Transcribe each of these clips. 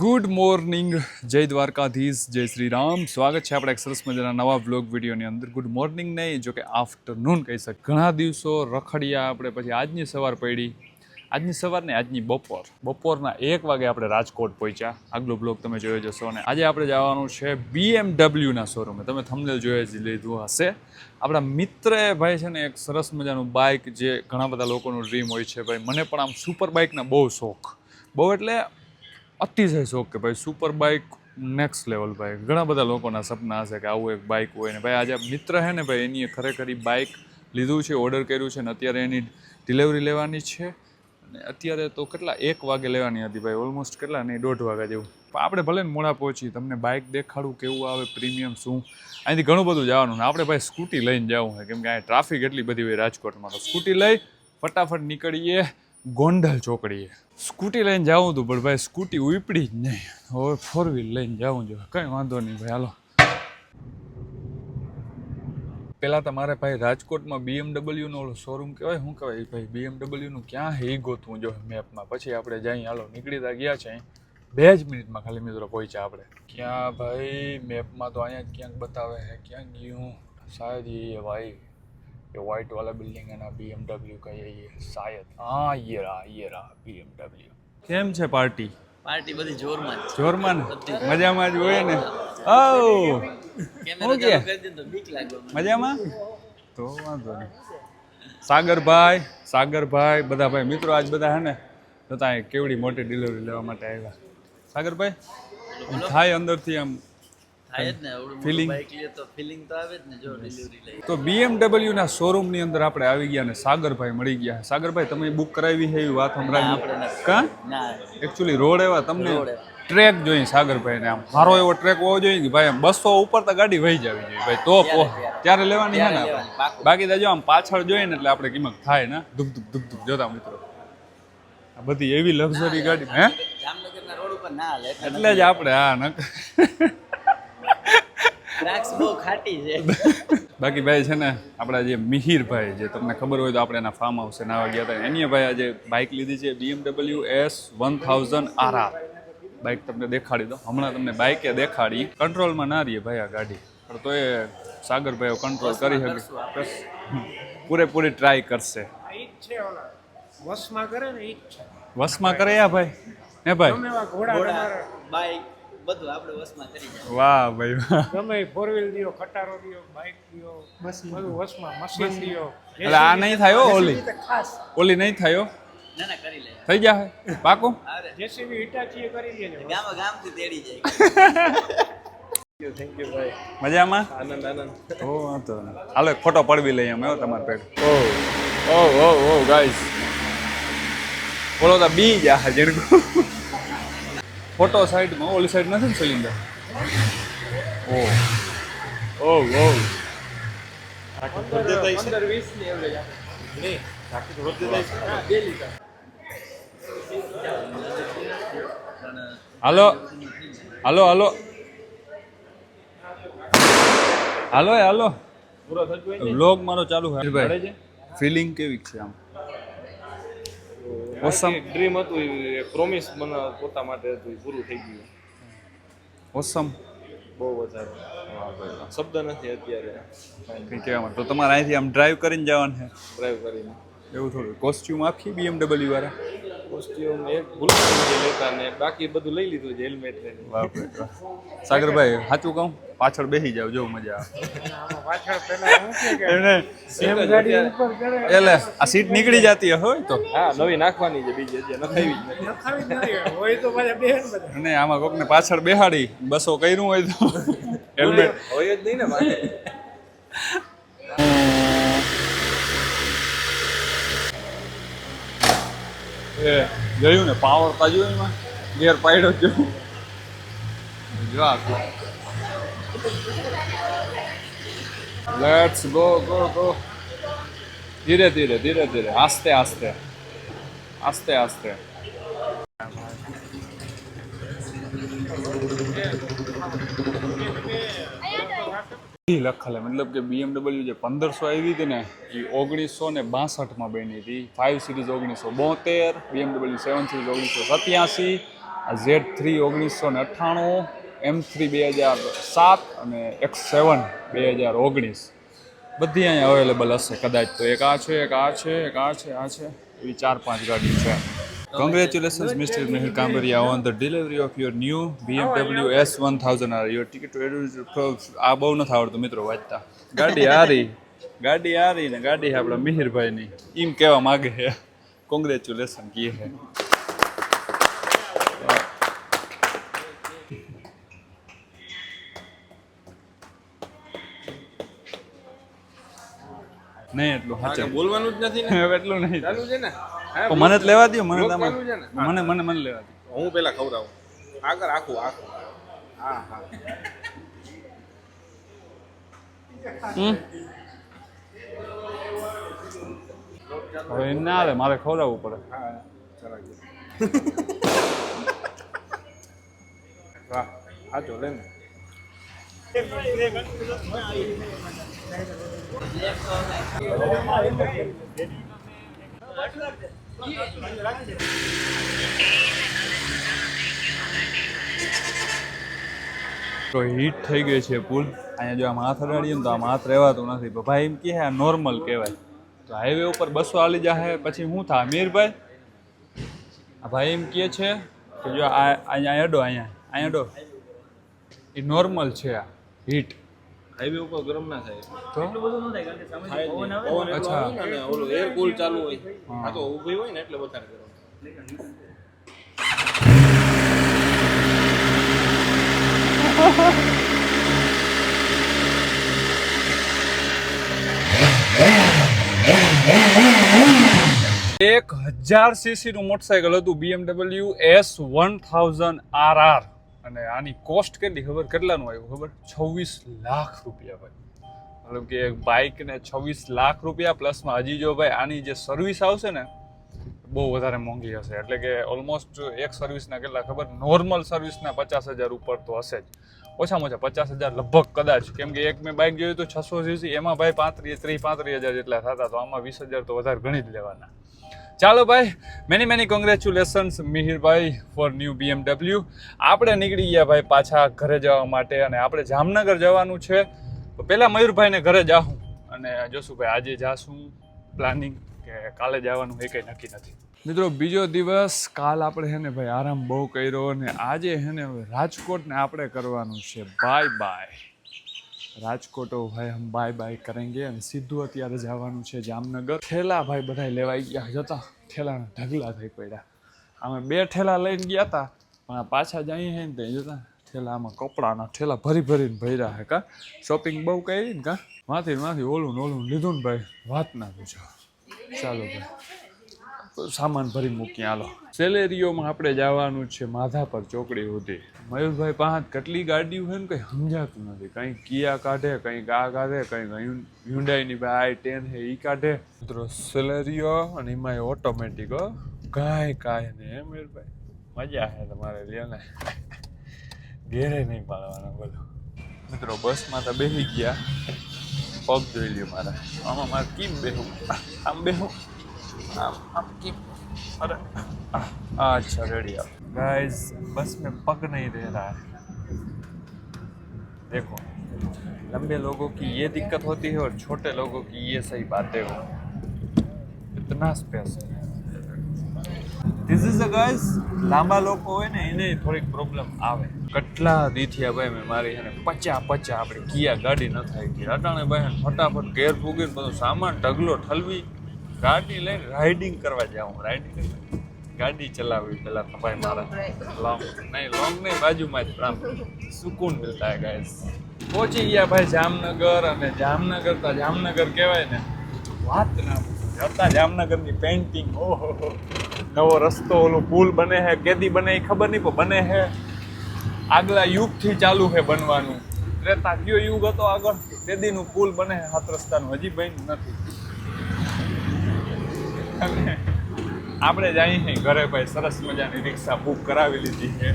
Good morning, જય દ્વારકાધીશ, જય શ્રી રામ સ્વાગત છે આપણે એક સરસ મજાના નવા વ્લોગ વિડીયોની અંદર. ગુડ મોર્નિંગ નહીં જો કે આફ્ટરનૂન કહી શકે ઘણા દિવસો રખડ્યા આપણે, પછી આજની સવાર પડી. આજની સવાર ને આજની બપોર. બપોરના એક વાગે આપણે રાજકોટ પહોંચ્યા. આગલો બ્લોગ તમે જોયો જશો અને આજે આપણે જવાનું છે બીએમડબલ્યુના શોરૂમે તમે થંબનેલ જોઈ જ લીધું હશે. આપણા મિત્રએ ભાઈ છે ને, એક સરસ મજાનું બાઇક જે ઘણા બધા લોકોનું ડ્રીમ હોય છે. ભાઈ, મને પણ આમ સુપર બાઇકના બહુ શોખ. બહુ એટલે અતિશય શોખ કે ભાઈ સુપર બાઇક નેક્સ્ટ લેવલ ભાઈ. ઘણા બધા લોકોના સપના હશે કે આવું એક બાઇક હોય ને. ભાઈ, આજે મિત્ર છે ને, ભાઈ, એની ખરેખર એ બાઇક લીધું છે ઓર્ડર કર્યું છે ને, અત્યારે એની ડિલિવરી લેવાની છે. અને અત્યારે તો કેટલા, એક વાગે લેવાની હતી, ભાઈ ઓલમોસ્ટ કેટલા નહીં, દોઢ વાગ્યા જેવું. પણ આપણે ભલે ને મોડા પહોંચી, તમને બાઇક દેખાડું, કેવું આવે પ્રીમિયમ શું. અહીંથી ઘણું બધું જવાનું ને. આપણે ભાઈ સ્કૂટી લઈને જવું છે. કેમ કે અહીં ટ્રાફિક એટલી બધી હોય રાજકોટમાં, તો સ્કૂટી લઈ ફટાફટ નીકળીએ. ગોંડલ ચોકડીએ. સ્કૂટી લઈને જાવું હતું, પણ ભાઈ સ્કૂટી ઉપડી જ નહીં. હવે ફોર વ્હીલ લઈને જવું જોઈએ કંઈ વાંધો નહીં ભાઈ, હાલો. પહેલાં તમારે ભાઈ રાજકોટમાં બીએમડબલ્યુનો ઓલો શોરૂમ કહેવાય, શું કહેવાય ભાઈ? બીએમડબલ્યુનું ક્યાં હે ગોતવું જો મેપમાં પછી આપણે જઈ, હાલો, નીકળી તા ગયા છે. બે જ મિનિટમાં ખાલી મિત્રો પહોંચ્યા આપણે. ક્યાં ભાઈ? મેપમાં તો અહીંયા જ ક્યાંક બતાવે છે. ક્યાં ગયું? શાયદ એ ભાઈ ये व्हाइट वाला बिल्डिंग है ना बीएमडब्ल्यू का ये ये शायद हाँ ये रहा ये रहा बीएमडब्ल्यू કેમ છે પાર્ટી પાર્ટી બધી જોરમાં જ જોરમાં ને મજામાં જ હોય ને ઓ કેમેરા ઓકે. ચાલુ કરી દે તો બીક લાગે મને. મજામાં તો વાંધો નહીં સાગરભાઈ સાગરભાઈ બધા ભાઈ મિત્રો આજ બધા હે ને જતા અહીં કેવડી મોટી ડિલિવરી લેવા માટે આવ્યા સાગરભાઈ આમ થાય અંદરથી આમ ફિલિંગ તો આવે ના શોરૂમની અંદર આપણે આવી ગયા અને સાગરભાઈ મળી ગયા. સાગરભાઈ તમે બુક કરાવી છે એવી વાત સંભળાવી. કા? એકચ્યુઅલી રોડ એવા તમને ટ્રેક જોઈએ સાગરભાઈ ને આમ. સારો એવો ટ્રેક હોવો જોઈએ કે ભાઈ બસો ઉપર તો ગાડી વહી જવી જોઈએ. ભાઈ તો ત્યારે લેવાની છે ને. બાકી તો જો આમ પાછળ જોઈએ ને એટલે આપણે કિંમત થાય ને. ધુક ધુક ધુક ધુક જોતા મિત્રો. આ બધી એવી લક્ઝરી ગાડી હે? એટલે જ આપણે હા નક ટ્રાક્સ બહુ ખાટી છે. બાકી ભાઈ છે ને આપણા જે મિહિરભાઈ જે તમને ખબર હોય તો આપણે એના ફાર્મ હાઉસે નાવા ગયા હતા. એની ભાઈ આજે બાઇક લીધી છે BMW S one thousand R R bike તમને દેખાડી દો. હમણાં તમને બાઇકે દેખાડી. કંટ્રોલમાં ના રહીએ ભાઈ આ ગાડી. પણ તો એ સાગરભાઈઓ કંટ્રોલ કરી શકે. બસ પૂરેપૂરી ટ્રાય કરશે. વસમાં કરે ને વસમાં કરે યા ભાઈ? હે ભાઈ? ઘોડા બાઈક બધું આપણે વસમાં કરી જાય વાહ ભાઈ વાહ. ગમે ફોર વ્હીલ દિયો કટારો દિયો બાઇક દિયો બધું વસમાં મશીન દિયો. એટલે આ નહીં થાય હો ઓલી. તો ઓલી નહીં થાય ના ના કરી લે. થઈ જાય પાકું? અરે જેસીબી હિટાચી કરી લેજો ગામ ગામથી તેડી જાય. થેન્ક યુ ભાઈ. મજામાં? આનંદ આનંદ. ઓ વાંધો નહીં. હાલો ફોટો પડવી લઈએ અમે હો તમારા પેટ ઓ ઓ ઓ ઓ ગાઈસ બોલો તો બી જા જણકો ફોટો સાઈડમાં ઓલી સાઈડ નથી ને સિલિન્ડર ઓ ઓ ઓ. હાલો હાલો હાલો. હાલો હાલો. વ્લોગ મારો ચાલુ છે ફિલિંગ કેવી છે આમ? ઓસમ ડ્રીમ હતું પ્રોમિસ મને પોતા માટે હતું પૂરું થઈ ગયું. ઓસમ બહુ વધારે. શબ્દ નથી અત્યારે. કંઈ કહેવા માટે તો તમારે અહીંથી આમ ડ્રાઈવ કરીને જવાનું છે? ડ્રાઈવ કરીને. એવું થોડું. કોસ્ટ્યુમ આખી બીએમડબલ્યુ વાળા. કોસ્ટ્યુમ એક ભૂલ લેતા ને બાકી બધું લઈ લીધું છે હેલ્મેટ ને. બાપ. સાગરભાઈ સાચું કહું? પાછળ બેસી જાવ જો મજા આવે. પાછળ પેલા હું કે કે એને સેમ ગાડી ઉપર કરે એટલે આ સીટ નીકળી જતી હોય તો. હા નવી નાખવાની છે બીજી હજી નખાવી જ નથી. અને આમાં કોકને પાછળ બેહાડી બસો કર્યું હોય તો. હેલ્મેટ હોય જ નહીં ને એ, જોયું ને? પાવર તા જોયું એમાં? ગેર પાડ્યો જોયું જો આ લેટ્સ ગો ગો ગો ધીરે ધીરે ધીરે ધીરે. આસ્તે આસ્તે. આસ્તે આસ્તે. લખેલ. મતલબ કે બીએમડબલ્યુ જે પંદરસો આવી હતી ને, એ ઓગણીસો ને બાસઠમાં બની હતી. ફાઇવ સિરીઝ ઓગણીસો બોતેર, BMW સેવન સિરીઝ ઓગણીસો સત્યાસી ઝેડ થ્રી ઓગણીસો ને અઠ્ઠાણું એમ થ્રી બે હજાર સાત અને એક્સ સેવન બે હજાર ઓગણીસ. બધી અહીંયા અવેલેબલ હશે. કદાચ તો એક આ છે, એક આ છે, એક આ છે આ છે. એવી ચાર પાંચ ગાડી છે. Congratulations Mr. Mihir Kambaria, on the delivery of your new BMW S one thousand R your ticket આ બહુ નથી આવડતું મિત્રો વાંચતા. ગાડી હારી ગાડી હારી ને ગાડી આપણા મિહિરભાઈની એમ કહેવા માગે છે. કોંગ્રેચ્યુલેશન કીએ છે નહીં એટલું સાચે. બોલવાનું જ નથી ને? હવે એટલું નહીં ચાલુ છે ને? તો મને જ લેવા દો મને તમે? મને મને મને લેવા દો હું પેલા ખવડાવું. આગળ આખું આખું. હા હા. હમ. હવે ના આવે મારે ખવડાવવું પડે. હા જો લે ને. લે ને તો હીટ થઈ ગઈ છે પુલ. અહીંયા જો આમ હાથ અડાડીએ ને તો આમ હાથ રહેવાતું નથી. ભાઈ એમ કહે આ નોર્મલ કહેવાય. તો હાઈવે ઉપર બસો હાલી જાય પછી શું થાય મીરભાઈ? આ ભાઈ એમ કહે છે કે જો આ અહીંયા અડો, અહીંયા. અહીંયા અડો. એ નોર્મલ છે આ હીટ. હાઈવે ઉપર ગરમ ના થાય. તો? થાય કારણ કે સામે પવન એટલો અચ્છા. આવે ને અને ઓલું એર કુલ ચાલુ હોય. આ તો ઊભી હોય ને એટલે વધારે ગરમ. એક હજાર સીસી નું મોટરસાયકલ હતું BMW S one thousand R R અને આની કોસ્ટ કેટલી ખબર? કેટલાનું આવ્યું ખબર? છવ્વીસ લાખ રૂપિયા ભાઈ. મતલબ કે બાઇકને છવ્વીસ લાખ રૂપિયા પ્લસમાં હજી જો ભાઈ આની જે સર્વિસ આવશે ને, બહુ વધારે મોંઘી હશે. એટલે કે ઓલમોસ્ટ એક સર્વિસના કેટલા ખબર? નોર્મલ સર્વિસના પચાસ હજાર ઉપર તો હશે જ. ઓછામાં ઓછા પચાસ હજાર લગભગ કદાચ. કેમ કે એક મેં બાઇક જોયું તો છસો સીસી એમાં ભાઈ પાંત્રીસ, ત્રીસ, પાંત્રીસ હજાર જેટલા થતા, તો આમાં વીસ હજાર તો વધારે ગણી જ લેવાના. ચાલો ભાઈ મેની મેની કોંગ્રેચ્યુલેશન્સ મિહિરભાઈ ફોર ન્યૂ બીએમડબલ્યુ આપણે નીકળી ગયા ભાઈ પાછા ઘરે જવા માટે અને આપણે જામનગર જવાનું છે. તો પહેલાં મયુરભાઈને ઘરે જાઉં અને જોશું ભાઈ, આજે જાશું પ્લાનિંગ કે કાલે જવાનું એ કંઈ નક્કી નથી. મિત્રો, બીજો દિવસ કાલ આપણે હે ને ભાઈ આરામ બહુ કર્યો અને આજે હે ને રાજકોટને આપણે કરવાનું છે. બાય બાય રાજકોટ, ભાઈ, હમ બાય બાય કરેંગે અને સીધું અત્યારે જવાનું છે જામનગર. ઠેલા ભાઈ બધા લેવાઈ ગયા. જતા ઠેલાના ઢગલા થઈ પડ્યા. અમે બે ઠેલા લઈને ગયા હતા પણ પાછા જઈએ હે ને ત્યાં જતા ઠેલામાં કપડાના ઠેલા ભરી ભરીને ભર્યા હે કા. શોપિંગ બહુ કરી ને કા. માથી માથી ઓલું ને ઓલું લીધું ને ભાઈ, વાત ના પૂછો. ચાલો ભાઈ. સામાન ભરી મૂકી હાલો. સેલેરીઓમાં આપણે જવાનું છે માધાપર ચોકડી સુધી. મયુરભાઈ પાંચ, કેટલી ગાડીઓ છે ને કંઈ સમજાતું નથી. કંઈ કિયા કાઢે કંઈ આ કાઢે કંઈ હ્યુન્ડાઈની ભાઈ આઈ ટેન છે એ કાઢે. મિત્રો, સેલેરીઓ અને એમાં ઓટોમેટિક, હો. કાંઈ કાંઈ ને મયુરભાઈ? મજા છે તમારે, લ્યો ઘેરે નહીં પાડવાના બધું મિત્રો, બસમાં તો બેસી ગયા. પગ જોઈ લ્યો મારા. આમાં મારે કેમ બેહું આમ બેહું? આમ આમ કેમ अरे आ- अच्छा रेडी आप गाइस बस में पग नहीं दे रहा है देखो लंबे लोगों की ये दिक्कत होती है और छोटे लोगों की ये सही बातें हो इतना space this is a guys લાંબા લોકો હોય ને એને થોડીક પ્રોબ્લેમ આવે કેટલા દીથિયા ભાઈ મેં મારી અને પચા પચા આપણે કિયા ગાડી ન થાય કે અટાણે ભાઈ ફટાફટ ઘેર પૂગીને બધું સામાન ઢગલો ઠલવી ગાડી લઈને રાઇડિંગ કરવા જાઉં. રાઇડિંગ ગાડી ચલાવવી પેલા ભાઈ મારા. લોંગ નહીં લોંગ નહીં બાજુમાં જ. આમ સુકૂન મિલતા હે ગાઈસ પહોંચી ગયા ભાઈ જામનગર અને જામનગર તો જામનગર કહેવાય ને. વાત ના. જતા જામનગરની પેઇન્ટિંગ ઓહો નવો રસ્તો ઓલો પુલ બને હે કેદી બને એ ખબર નહીં પણ બને હે. આગલા યુગથી ચાલુ છે બનવાનું. ત્રેતા કયો યુગ હતો આગળ તેદીનું પુલ બને હે હાથ રસ્તાનું. હજી બન્યું નથી. આપણે જઈએ ઘરે ભાઈ સરસ મજાની રિક્ષા બુક કરાવી લીધી છે.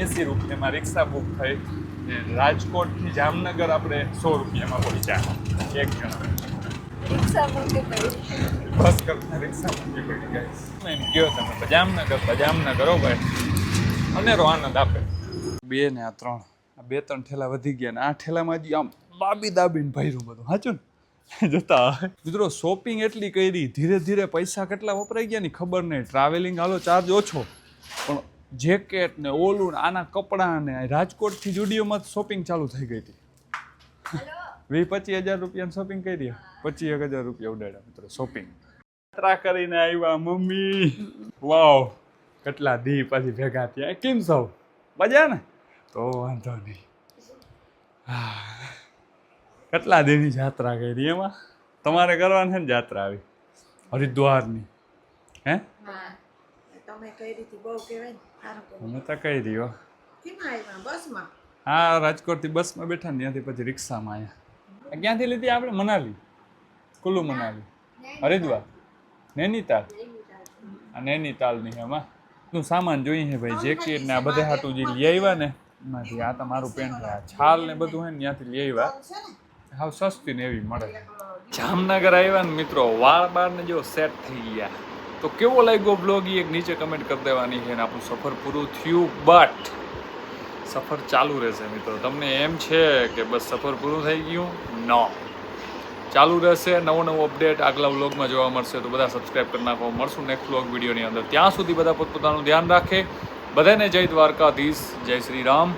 એંસી રૂપિયામાં રિક્ષા બુક થઈ ને રાજકોટથી જામનગર આપણે સો રૂપિયામાં પહોંચ્યા. એક જણા. બસ કરતા રિક્ષા મૂકી પડી ગઈ એમ ગયો તમે તો જામનગર તો જામનગર હો ભાઈ. અનેરો આનંદ આપે. બે ને આ ત્રણ. આ બે ત્રણ ઠેલા વધી ગયા ને આ ઠેલામાં હજી આમ દાબી દાબીને ભર્યું બધું. સાચું ને? જોતા હોય. મિત્રો શોપિંગ એટલી કરી ધીરે ધીરે પૈસા કેટલા વપરાઈ ગયા ની ખબર નહીં. ટ્રાવેલિંગ હાલો ચાર્જ ઓછો. પણ જેકેટ ને ઓલું આના કપડાં ને રાજકોટથી જુડિયોમાં શોપિંગ ચાલુ થઈ ગઈ હતી. વીસ પચીસ હજાર રૂપિયાની શોપિંગ કરી પચીસ એક હજાર રૂપિયા ઉડાડ્યા મિત્રો શોપિંગ યાત્રા કરીને આવ્યા મમ્મી. વાવ કેટલા દી પછી ભેગા થયા. કેમ સૌ મજા ને તો વાંધો નહીં. હા. કેટલા દીની જાત્રા કરી એમાં? તમારે કરવાની છે ને જાત્રા આવી? હરિદ્વારની. હે? કઈ અમે તો કહી રહ્યો હા. રાજકોટથી બસમાં બેઠા ને ત્યાંથી પછી રિક્ષામાં આવ્યા ક્યાંથી લીધી આપણે? મનાલી. કુલ્લુ મનાલી. હરિદ્વાર. નૈનીતાલ. આ નૈનીતાલની એમાં. નું સામાન જોઈએ છે ભાઈ જેકેટ ને આ બધે હાટું જે લઈ આવ્યા ને એમાંથી આ તમારું પેન્ટ છાલ ને બધું હોય ને ત્યાંથી લઈ આવ્યા. હાવ સસ્તી ને એવી મળે. જામનગર આવ્યા ને મિત્રો, વાળ બાર ને જો સેટ થઈ ગયા. તો કેવો લાગ્યો બ્લોગ એ નીચે કમેન્ટ કરી દેવાની છે ને આપણું સફર પૂરું થયું બટ સફર ચાલુ રહેશે મિત્રો. તમને એમ છે કે બસ સફર પૂરું થઈ ગયું? નો ચાલુ રહેશે, નવો નવો અપડેટ આગલા વ્લોગમાં જોવા મળશે. તો બધા સબસ્ક્રાઈબ કરી નાખો. મળશું નેક્સ્ટ વ્લોગ વિડીયોની અંદર. ત્યાં સુધી બધા પોતપોતાનું ધ્યાન રાખે. બધાને જય દ્વારકાધીશ. જય શ્રી રામ.